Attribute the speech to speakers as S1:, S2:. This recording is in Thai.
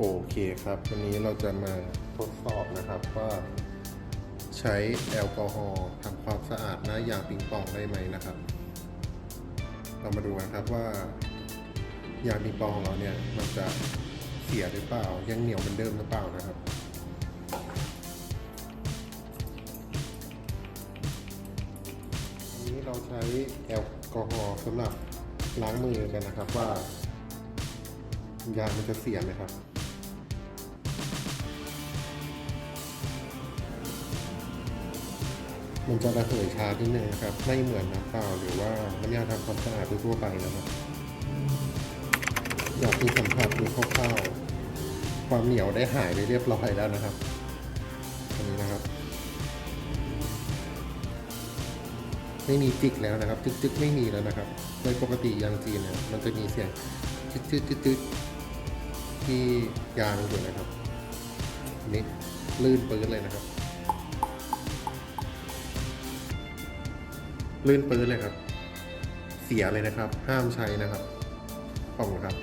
S1: โอเคครับ วันนี้เราจะมาทดสอบนะครับว่า ใช้แอลกอฮอล์ทำความสะอาดหน้ายางปิงปองได้ไหมนะครับ เรามาดูกันครับว่ายางปิงปองของเราเนี่ยมันจะเสียหรือเปล่า ยังเหนียวเหมือนเดิมหรือเปล่านะครับอันนี้เราใช้แอลกอฮอล์สำหรับล้างมือกันนะครับว่ายางมันจะเสียไหมครับ มันจะระเหยช้านิดนึงนะครับ ไม่เหมือนน้ำเปล่าหรือว่าน้ำยาทำความสะอาดทั่วไปนะครับ อยากมีสัมผัสดูคร่าวๆความเหนียวได้หายไปเรียบร้อยแล้วนะครับอันนี้นะครับ ไม่มีจิกแล้วนะครับจึกจึกไม่มีแล้วนะครับ โดยปกติยางจีนเนี่ยมันจะมีเสียงจึกจึกจึกจึกที่ยางอยู่นะครับอันนี่ลื่นปื้นเลยนะครับ ลื่นปื้นเลยครับ เสียเลยนะครับ ห้ามใช้นะครับขอบคุณครับ